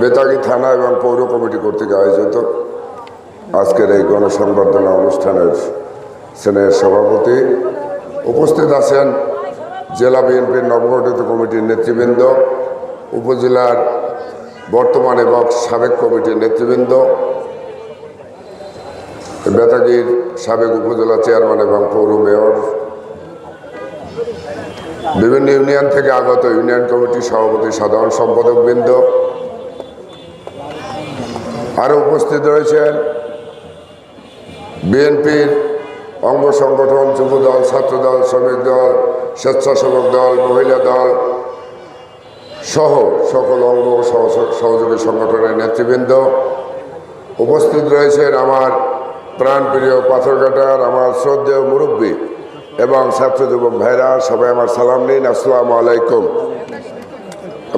বেতাগী থানা এবং পৌর কমিটি কর্তৃক আয়োজিত আজকের এই গণসংবর্ধনা অনুষ্ঠানের সেনের সভাপতি উপস্থিত আছেন জেলা বিএনপির নবগঠিত কমিটির নেতৃবৃন্দ, উপজেলার বর্তমান এবং সাবেক কমিটির নেতৃবৃন্দ, বেতাগীর সাবেক উপজেলা চেয়ারম্যান এবং পৌর মেয়র বিভিন্ন ইউনিয়ন থেকে আগত ইউনিয়ন কমিটির সভাপতি, সাধারণ সম্পাদক বৃন্দ আরও উপস্থিত রয়েছেন। বিএনপির অঙ্গ সংগঠন যুব দল ছাত্র দল শ্রমিক দল, স্বেচ্ছাসেবক দল, মহিলা দল সহ সকল অঙ্গ সহযোগী সংগঠনের নেতৃবৃন্দ উপস্থিত রয়েছেন আমার প্রাণপ্রিয় পাথরঘাটার, আমার শ্রদ্ধেয় মুরব্বী এবং ছাত্র যুবক ভাইরা, সবাই আমার সালাম নিন। আসসালামু আলাইকুম।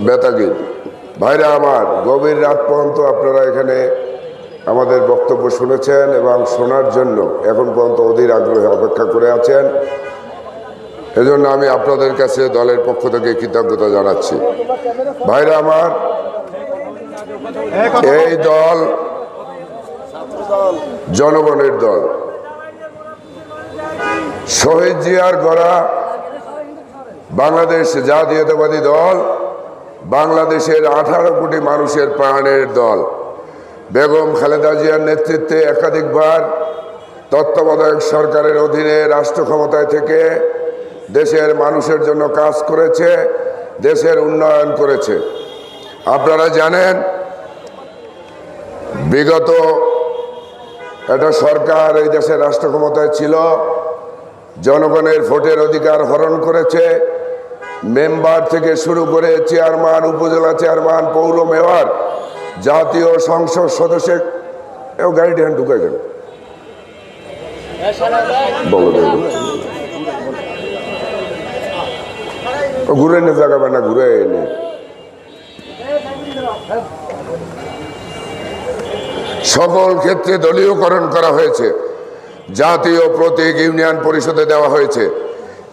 বেতাগি ভাইরা আমার, গভীর রাত পর্যন্ত আপনারা এখানে আমাদের বক্তব্য শুনেছেন এবং শোনার জন্য এখন পর্যন্ত অধীর আগ্রহে অপেক্ষা করে আছেন। এজন্য আমি আপনাদের কাছে দলের পক্ষ থেকে কৃতজ্ঞতা জানাচ্ছি। ভাইরা আমার, এই দল জনগণের দল। শহীদ জিয়ার গড়া বাংলাদেশ জাতীয়তাবাদী দল, বাংলাদেশের আঠারো কোটি মানুষের প্রাণের দল। বেগম খালেদা জিয়ার নেতৃত্বে একাধিকবার তত্ত্বাবধায়ক সরকারের অধীনে রাষ্ট্র ক্ষমতায় থেকে দেশের মানুষের জন্য কাজ করেছে, দেশের উন্নয়ন করেছে। আপনারা জানেন, বিগত একটা সরকার এই দেশের রাষ্ট্র ক্ষমতায় ছিল জনগণের ভোটের অধিকার হরণ করেছে। মেম্বার থেকে শুরু করে চেয়ারম্যান, উপজেলা চেয়ারম্যান, পৌর মেয়র, জাতীয় সংসদ সদস্যের এও গাড়িটি ঢুকে গেল। ঘুরে এনে জায়গা না ঘুরে এনে সকল ক্ষেত্রে দলীয়করণ করা হয়েছে। জাতীয় প্রতীক ইউনিয়ন পরিষদে দেওয়া হয়েছে।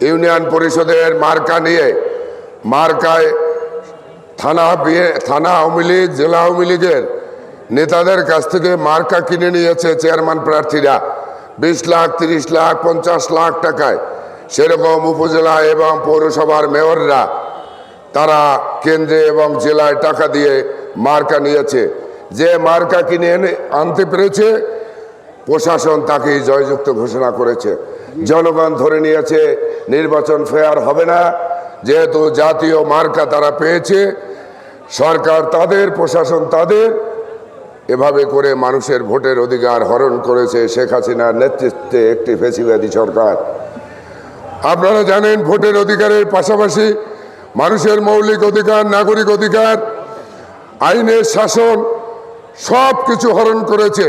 ইউনিয়ন পরিষদের মার্কা নিয়ে, মার্কায় থানা বিয়ে, থানা আওয়ামী লীগ, জেলা আওয়ামী লীগের নেতাদের কাছ থেকে মার্কা কিনে নিয়েছে চেয়ারম্যান প্রার্থীরা। বিশ লাখ, তিরিশ লাখ, পঞ্চাশ লাখ টাকায়। সেরকম উপজেলা এবং পৌরসভার মেয়ররা তারা কেন্দ্রে এবং জেলায় টাকা দিয়ে মার্কা নিয়েছে। যে মার্কা কিনে এনে আনতে পেরেছে প্রশাসন তাকেই জয়যুক্ত ঘোষণা করেছে। জনগণ ধরে নিয়েছে, নির্বাচন ফেয়ার হবে না। যেহেতু জাতীয় মার্কা তারা পেয়েছে, সরকার তাদের, প্রশাসন তাদের। এভাবে করে মানুষের ভোটের অধিকার হরণ করেছে শেখ হাসিনার নেতৃত্বে একটি ফেসিবাদী সরকার। আপনারা জানেন, ভোটের অধিকারের পাশাপাশি মানুষের মৌলিক অধিকার, নাগরিক অধিকার, আইনের শাসন সব কিছু হরণ করেছে।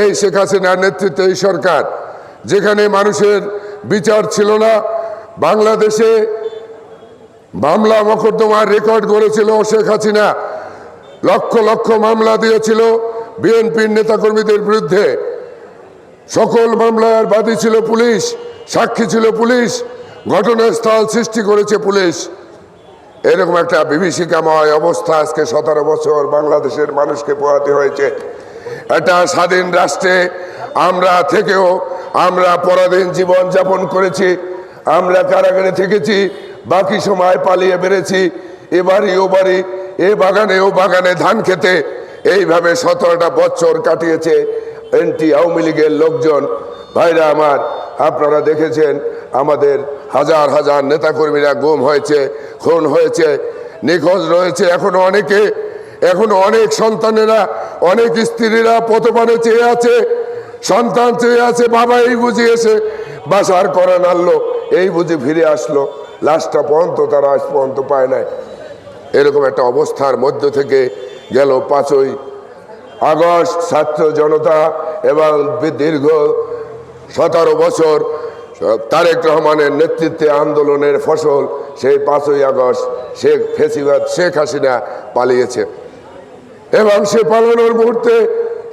এই শেখ হাসিনার নেতৃত্বে এই সরকার, যেখানে মানুষের বিচার ছিল না, বাংলাদেশে মামলা মকদ্দমার রেকর্ড করেছিল শেখ হাসিনা। লক্ষ লক্ষ মামলা দিয়েছিল বিএনপির নেতাকর্মীদের বিরুদ্ধে। সকল মামলার বাদী ছিল পুলিশ, সাক্ষী ছিল পুলিশ, ঘটনাস্থল সৃষ্টি করেছে পুলিশ। এরকম একটা বিভীষিকাময় অবস্থা আজকে সতেরো বছর বাংলাদেশের মানুষকে পোহাতে হয়েছে। একটা স্বাধীন রাষ্ট্রে আমরা থেকেও আমরা পরাধীন জীবন যাপন করেছি, আমরা কারাগারে থেকেছি, বাকি সময় পালিয়ে বেড়েছি এবারই ও বাড়ি, এ বাগানে ও বাগানে ধান খেতে। এইভাবে সতেরোটা বছর কাটিয়েছে এনটি আওয়ামী লীগের লোকজন। ভাইরা আমার, আপনারা দেখেছেন, আমাদের হাজার হাজার নেতাকর্মীরা গুম হয়েছে, খুন হয়েছে, নিখোঁজ রয়েছে এখনও অনেকে। এখনও অনেক সন্তানেরা, অনেক স্ত্রীরা পথপানে চেয়ে আছে, সন্তান চেয়ে আছে, বাবা এই বুঝি এসে বাসার করে নাড়লো, এই বুঝি ফিরে আসলো। লাশটা পর্যন্ত তারা আজ পর্যন্ত পায় নাই। এরকম একটা অবস্থার মধ্য থেকে গেল পাঁচই আগস্ট, ছাত্র জনতা এবং দীর্ঘ সতেরো বছর তারেক রহমানের নেতৃত্বে আন্দোলনের ফসল সেই পাঁচই আগস্ট শেখ ফেসিবাদ শেখ হাসিনা পালিয়েছে। এবং সে পালানোর মুহূর্তে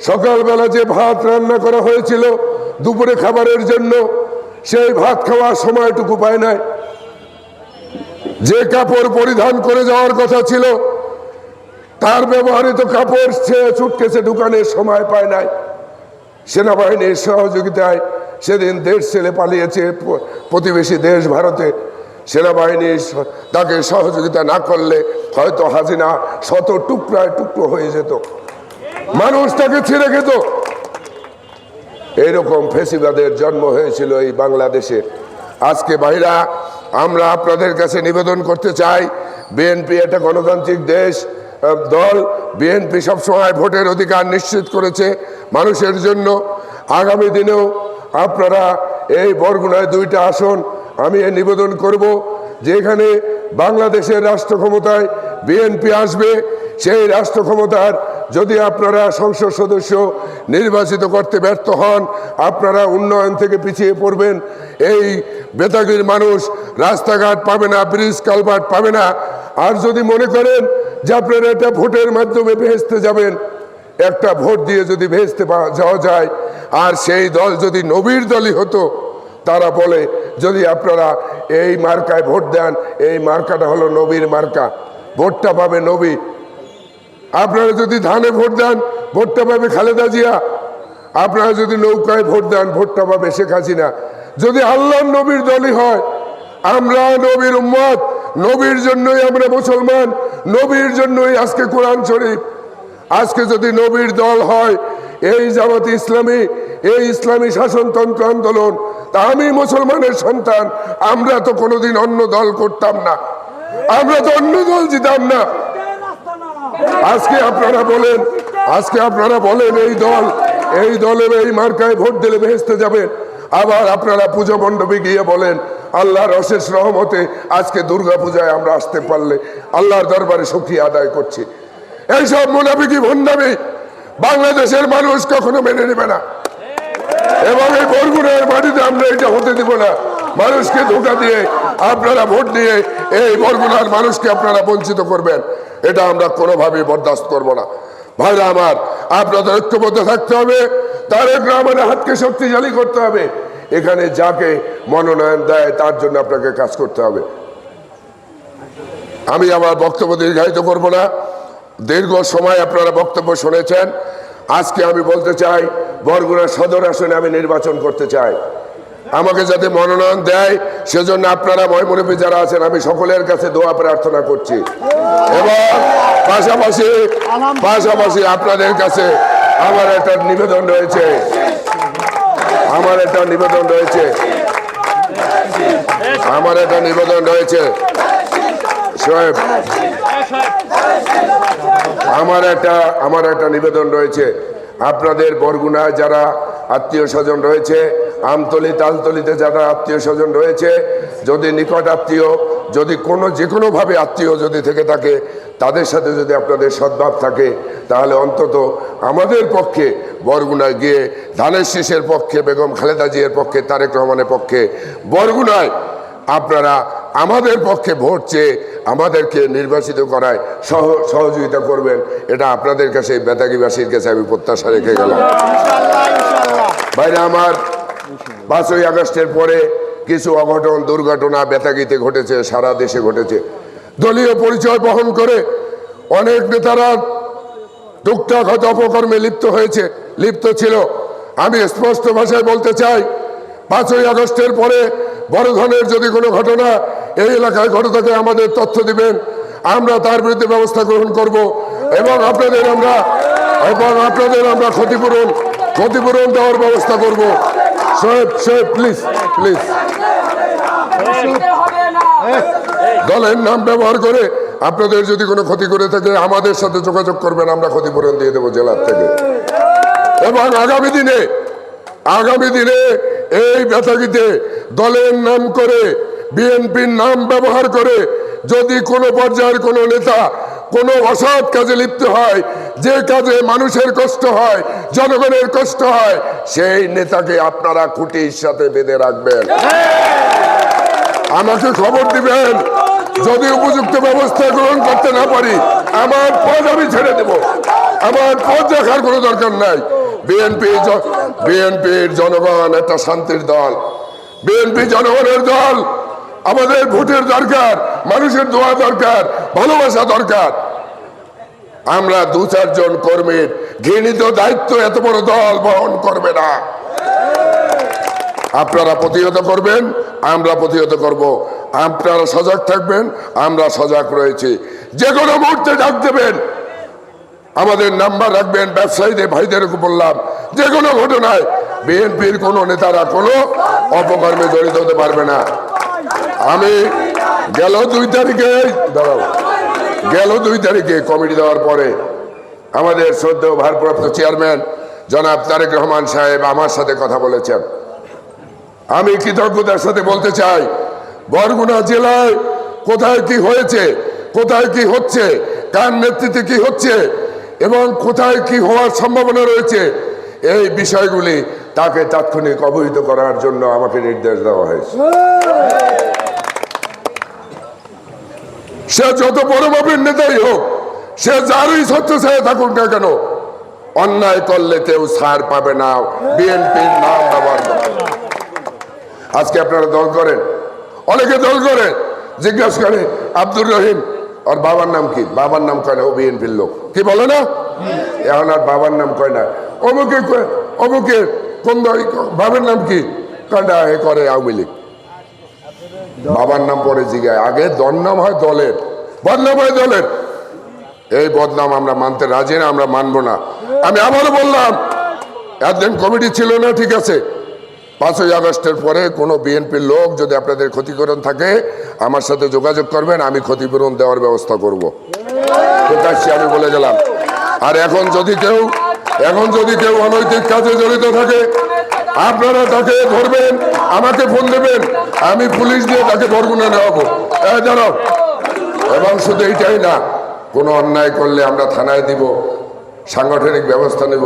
সকালবেলা যে ভাত রান্না করা হয়েছিল দুপুরে খাবারের জন্য, সেই ভাত খাওয়ার সময়টুকু পায় নাই। যে কাপড় পরিধান করে যাওয়ার কথা ছিল, তার ব্যবহৃত কাপড় সে চুটকেছে দোকানের সময় পায় নাই। সেনাবাহিনীর সহযোগিতায় সেদিন দেশ ছেলে পালিয়েছে, প্রতিবেশী দেশ ভারতে। সেনাবাহিনী তাকে সহযোগিতা না করলে হয়তো হাসিনা শত টুকরায় টুকরো হয়ে যেত। মানুষ তাকে ছেড়ে খেত। এইরকম ফেসিবাদের জন্ম হয়েছিল এই বাংলাদেশে। আজকে ভাইরা, আমরা আপনাদের কাছে নিবেদন করতে চাই বিএনপি একটা গণতান্ত্রিক দেশ দল বিএনপি সবসময় ভোটের অধিকার নিশ্চিত করেছে মানুষের জন্য। আগামী দিনেও আপনারা এই বরগুনায় দুইটা আসন আমি এ নিবেদন করব যে এখানে বাংলাদেশের রাষ্ট্র ক্ষমতায় বিএনপি আসবে, সেই রাষ্ট্র ক্ষমতার যদি আপনারা সংসদ সদস্য নির্বাচিত করতে ব্যর্থ হন, আপনারা উন্নয়ন থেকে পিছিয়ে পড়বেন। এই বেতাগির মানুষ রাস্তাঘাট পাবে না, ব্রিজ কালভার্ট পাবে না। আর যদি মনে করেন যে আপনারা এটা ভোটের মাধ্যমে ভেস্তে যাবেন, একটা ভোট দিয়ে যদি ভেস্তে যাওয়া যায়, আর সেই দল যদি নবীর দলই হতো তারা বলে, যদি আপনারা এই মার্কায় ভোট দেন, এই মার্কাটা হলো নবীর মার্কা, ভোটটা পাবে নবী। আপনারা যদি ধানে ভোট দেন, ভোটটা পাবে খালেদা জিয়া। আপনারা যদি নৌকায় ভোট দেন, ভোটটা পাবে শেখ হাসিনা। যদি আল্লাহ নবীর দলই হয়, আমরা নবীর উম্মত, নবীর জন্যই আমরা মুসলমান, নবীর জন্যই আজকে কোরআন শরীফ। আজকে যদি নবীর দল হয় এই জামাত ইসলামী, এই ইসলামী শাসনতন্ত্র আন্দোলন, তা আমি মুসলমানের সন্তান, আমরা তো কোনোদিন অন্য দল করতাম না। আমরা তো অন্য দল জিতাম না। আজকে আপনারা বলেন, আজকে আপনারা বলেন এই দল, এই দলের এই মার্কায় ভোট দিলে ভেস্তে যাবেন আবার আপনারা পুজো মণ্ডপে গিয়ে বলেন, আল্লাহর অশেষ রহমতে আজকে দুর্গা পূজায় আমরা আসতে পারলে, আল্লাহর দরবারে সুখী আদায় করছি। এইসব মুনাফিকি ভণ্ডামি বাংলাদেশের মানুষ কখনো মেনে নেবে না। এবং এই বরগুনার মাটিতে আমরা এটা হতে দিব না। মানুষকে ধোকা দিয়ে আপনারা ভোট দিয়ে এই বরগুনার মানুষকে আপনারা বঞ্চিত করবেন। এটা আমরা কোনোভাবেই বরদাস্ত করব না। ভাইরা আমার, আপনাদের ঐক্যবদ্ধ থাকতে হবে। তারেক রহমানের হাতকে শক্তিশালী করতে হবে। এখানে যাকে মনোনয়ন দেয়, তার জন্য আপনাকে কাজ করতে হবে। আমি আমার বক্তব্য দীর্ঘায়িত করব না। দীর্ঘ সময় আপনারা বক্তব্য শুনেছেন। আজকে আমি বলতে চাই, বরগুনা সদর আসনে আমি নির্বাচন করতে চাই। আমাকে যাতে মনোনয়ন দেয়, সেজন্য আপনারা ময়মনবী যারা আছেন, আমি সকলের কাছে দোয়া, প্রার্থনা করছি। এবং পাশাপাশি পাশাপাশি আপনাদের কাছে আমার একটা নিবেদন রয়েছে। আমার একটা নিবেদন রয়েছে। আমার একটা নিবেদন রয়েছে। শোয়েব আমার একটা আমার একটা নিবেদন রয়েছে। আপনাদের বরগুনায় যারা আত্মীয় স্বজন রয়েছে, আমতলি তালতলিতে যারা আত্মীয় স্বজন রয়েছে, যদি নিকট আত্মীয়, যদি কোনো, যে কোনোভাবে আত্মীয় যদি থেকে থাকে, তাদের সাথে যদি আপনাদের সদ্ভাব থাকে, তাহলে অন্তত আমাদের পক্ষে বরগুনায় গিয়ে ধানের শীষের পক্ষে, বেগম খালেদা জিয়ার পক্ষে, তারেক রহমানের পক্ষে, বরগুনায় আপনারা আমাদের পক্ষে ভোট চেয়ে আমাদেরকে নির্বাচিত করায় সহ, সহযোগিতা করবেন, এটা আপনাদের কাছে বেতাগিবাসীর কাছে আমি প্রত্যাশা রেখে গেলাম। বাইরে আমার, পাঁচই আগস্টের পরে কিছু অঘটন, দুর্ঘটনা বেতাগিতে ঘটেছে, সারা দেশে ঘটেছে। দলীয় পরিচয় বহন করে অনেক নেতারা টুকটাক হয়তো অপকর্মে লিপ্ত হয়েছে, লিপ্ত ছিল। আমি স্পষ্ট ভাষায় বলতে চাই পাঁচই আগস্টের পরে বড় ধরনের যদি কোনো ঘটনা এই এলাকায় ঘটে থাকে, আমাদের তথ্য দিবেন। আমরা তার বিরুদ্ধে ব্যবস্থা গ্রহণ করব এবং আপনাদের আমরা এবং আপনাদের আমরা ক্ষতিপূরণ ক্ষতিপূরণ দেওয়ার ব্যবস্থা করব। সোহেব সোহেব প্লিজ প্লিজ দলের নাম ব্যবহার করে আপনাদের যদি কোনো ক্ষতি করে থাকে, আমাদের সাথে যোগাযোগ করবেন, আমরা ক্ষতিপূরণ দিয়ে দেবো জেলার থেকে। এবং আগামী দিনে আগামী দিনে এই ব্যথাগিতে দলের নাম করে, বিএনপির নাম ব্যবহার করে যদি কোনো পর্যায়ের কোনো নেতা কোনো অসৎ কাজে লিপ্ত হয়, যে কাজে মানুষের কষ্ট হয়, জনগণের কষ্ট হয়, সেই নেতাকে আপনারা খুঁটির সাথে বেঁধে রাখবেন। আমাকে খবর দিবেন, যদি উপযুক্ত ব্যবস্থা গ্রহণ করতে না পারি, আমার পদ আমি ছেড়ে দেব। আমার পদ দেখার কোনো দরকার নাই। বিএনপি বিএনপির জনগণ একটা শান্তির দল। বিএনপি জনগণের দল আমাদের ভোটের দরকার, মানুষের দোয়া দরকার, ভালোবাসা দরকার। আমরা দু চারজন কর্মীর ঘৃণিত দায়িত্ব এত বড় দল বহন করবে না। আপনারা প্রতিহত করবেন, আমরা প্রতিহত করব। আপনারা সজাগ থাকবেন, আমরা সজাগ রয়েছি। যে কোনো মুহূর্তে ডাক দেবেন। আমাদের নাম্বার রাখবেন, ব্যবসায়ীদের ভাইদের বললাম যে কোনো ঘটনায় বিএনপির কোনো নেতারা কোনো অপকর্মে জড়িত হতে পারবে না। আমি গেল দুই তারিখে, দাঁড়াও, গেল দুই তারিখে কমিটি দেওয়ার পরে আমাদের সদ্য ভারপ্রাপ্ত চেয়ারম্যান জনাব তারেক রহমান সাহেব আমার সাথে কথা বলেছেন। আমি কৃতজ্ঞতার সাথে বলতে চাই, বরগুনা জেলায় কোথায় কি হয়েছে, কোথায় কি হচ্ছে, কার নেতৃত্বে কি হচ্ছে এবং কোথায় কি হওয়ার সম্ভাবনা রয়েছে, এই বিষয়গুলি তাকে তাৎক্ষণিক অবহিত করার জন্য আমাকে নির্দেশ দেওয়া হয়েছে। সে যত বড় নেতাই হোক, সে যারই চায় থাকুক না কেন, অন্যায় করলে কেউ ছাড় পাবে না, বিএনপির নাম ব্যবহার আজকে আপনারা দল করেন, অনেকে দল করে জিজ্ঞাসা করে আব্দুর রহিম আর বাবার নাম কি? বাবার নাম কয় না, ও বিএনপির লোক। কি বলে না? এখন আর বাবার নাম কয় না। অমুকে অমুকে কোন বাবার নাম কি? এ করে আওয়ামী লীগ। বাবার নাম পরে জিগায়। আগে দরনাম হয় দলের। বদনাম হয় দলের। এই বদনাম আমরা মানতে রাজি না, আমরা মানবো না। আমি আবারও বললাম একদিন কমিটি ছিল না, ঠিক আছে? পাঁচই আগস্টের পরে কোনো বিএনপির লোক যদি আপনাদের ক্ষতিপূরণ থাকে, আমার সাথে যোগাযোগ করবেন, আমি ক্ষতিপূরণ দেওয়ার ব্যবস্থা করব। প্রকাশ্যে আমি বলে গেলাম আর এখন যদি কেউ, এখন যদি কেউ অনৈতিক কাজে জড়িত থাকে, আপনারা তাকে ধরবেন, আমাকে ফোন দেবেন, আমি পুলিশ দিয়ে তাকে বরগুনা নেওয়াবো। এই জানো এবং শুধু এইটাই না, কোনো অন্যায় করলে আমরা থানায় দিব, সাংগঠনিক ব্যবস্থা নেব,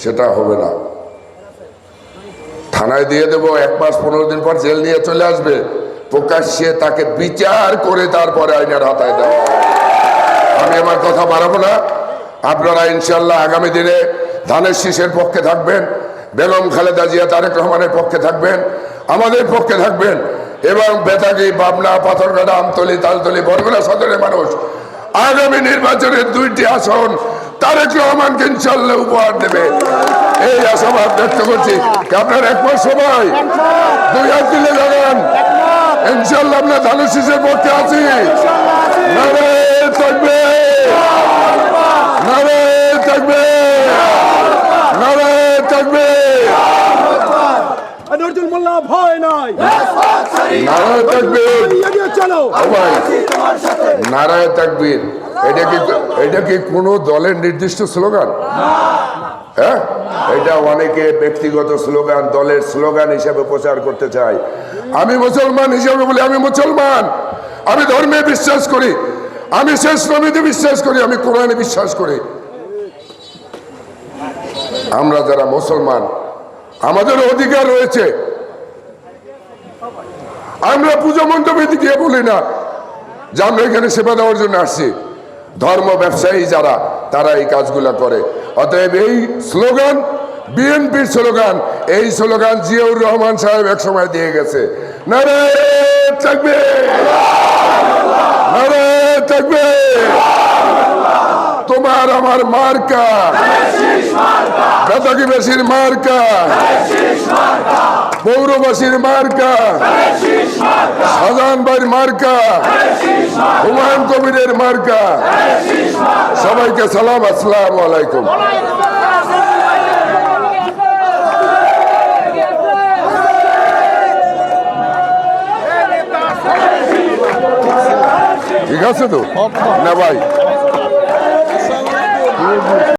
সেটা হবে না। থানায় দিয়ে দেবো, এক মাস পনেরো দিন পর জেল নিয়ে চলে আসবে। প্রকাশ্যে তাকে বিচার করে তারপরে আইনের হাতায় দেওয়া আমি আমার কথা বাড়াবো না। আপনারা ইনশাল্লাহ আগামী দিনে ধানের শীষের পক্ষে থাকবেন, বেগম খালেদা জিয়া, তারেক রহমানের পক্ষে থাকবেন, আমাদের পক্ষে থাকবেন এবং বেতাগি পাবনা পাথরঘাটা, আমতলি, তালতলি, বরগুনা সদরের মানুষ আগামী নির্বাচনের দুইটি আসন তারেক রহমানকে ইনশাল্লাহ উপহার দেবে। এই আশাবাদ ব্যক্ত করছি আপনার এক মাস সময় দুই হাত দিলে জানান। ইনশাল্লাহ আমরা ধানের শীষের পক্ষে আছি। নারে থাকবে। নারে থাকবে। নারে থাকবে। নজরুল মোল্লা ভয় নাই। নারায় তাকবীর চলো। নারায় তাকবীর এটা কি এটা কি কোনো দলের নির্দিষ্ট স্লোগান? হ্যাঁ? এটা অনেকে ব্যক্তিগত স্লোগান, দলের স্লোগান হিসেবে প্রচার করতে চায়। আমি মুসলমান হিসেবে বলি, আমি মুসলমান। আমি ধর্মে বিশ্বাস করি। আমি শেষ নবীতে বিশ্বাস করি, আমি কোরআনে বিশ্বাস করি। আমরা যারা মুসলমান, আমাদের অধিকার রয়েছে। আমরা পুজো মণ্ডপে গিয়ে বলি না যে আমরা এখানে সেবা দেওয়ার জন্য আসছি। ধর্ম ব্যবসায়ী যারা, তারা এই কাজগুলা করে। অতএব এই স্লোগান বিএনপির স্লোগান, এই স্লোগান জিয়াউর রহমান সাহেব এক সময় দিয়ে গেছে। তোমার আমার মার্কা। বেতাকি বেশির মার্কা। পৌরবাসীর মার্কা। সাজান ভাইয়ের মার্কা। হুমায়ুন কবিরের মার্কা। সবাইকে সালাম, আসসালাম আলাইকুম। ঠিক আছে তো? না, ভাই।